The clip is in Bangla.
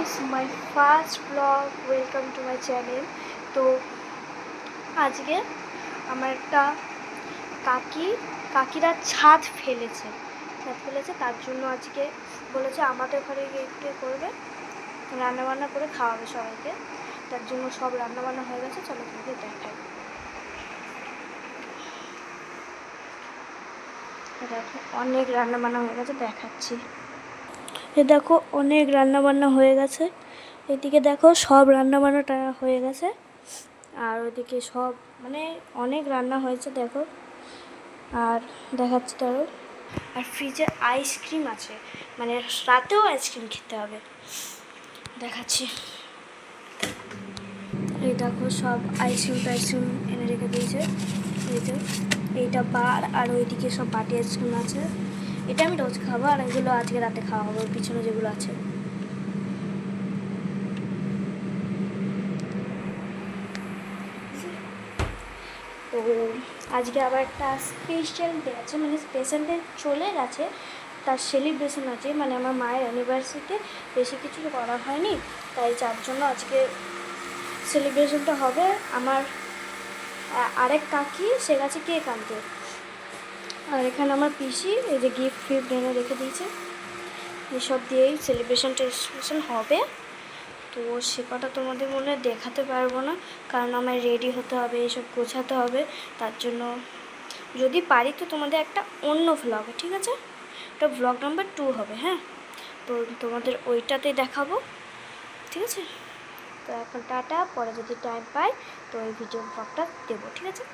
Guys my first blog welcome to my channel তো আজকে আমার একটা কাকি, কাকিরা ছাদ ফেলেছে। ছাদ ফেলেছে, তার জন্য আজকে বলেছে আমাদের ঘরে গিয়ে গিয়ে করবে, রান্নাবান্না করে খাওয়াবে সবাইকে। তার জন্য সব রান্নাবান্না হয়ে গেছে, চলো তোমাকে দেখাই। দেখো, অনেক রান্নাবান্না হয়ে গেছে, দেখাচ্ছি। এ দেখো অনেক রান্নাবান্না হয়ে গেছে। এদিকে দেখো সব রান্নাবান্নাটা হয়ে গেছে। আর ওইদিকে সব মানে অনেক রান্না হয়েছে দেখো। আর দেখাচ্ছি ধরো আর ফ্রিজে আইসক্রিম আছে। মানে রাতেও আইসক্রিম খেতে হবে। দেখাচ্ছি। এই দেখো সব আইসক্রিম টাইসক্রিম এনে রেখে দিয়েছে। এই এইটা বার আর ওইদিকে সব বাটি আইসক্রিম আছে। এটা আমি রোজ খাব আর এগুলো আজকে রাতে খাওয়া হবে পিছনে যেগুলো আছে। তো আজকে আবার একটা স্পেশাল ডে আছে মানে স্পেশাল ডে চলে গেছে, তার সেলিব্রেশন আছে মানে আমার মায়ের অ্যানিভার্সারিতে বেশি কিছু করা হয়নি, তাই যার জন্য আজকে সেলিব্রেশনটা হবে। আমার আরেক কাকি, সে গেছে কেক আনতে। আর এখানে আমার পিসি, এই যে গিফট ফিফট এনে রেখে দিয়েছে। এসব দিয়েই সেলিব্রেশন টেলিব্রেশন হবে। তো সে কটা তোমাদের মনে দেখাতে পারব না, কারণ আমার রেডি হতে হবে, এসব গোছাতে হবে। তার জন্য যদি পারি তো তোমাদের একটা অন্য ভ্লগ ঠিক আছে? এটা ভ্লগ নাম্বার টু হবে হ্যাঁ? তো তোমাদের ওইটাতেই দেখাবো, ঠিক আছে? তো এখন টাটা, পরে যদি টাইম পাই তো ওই ভিডিও ভ্লগটা দেবো, ঠিক আছে?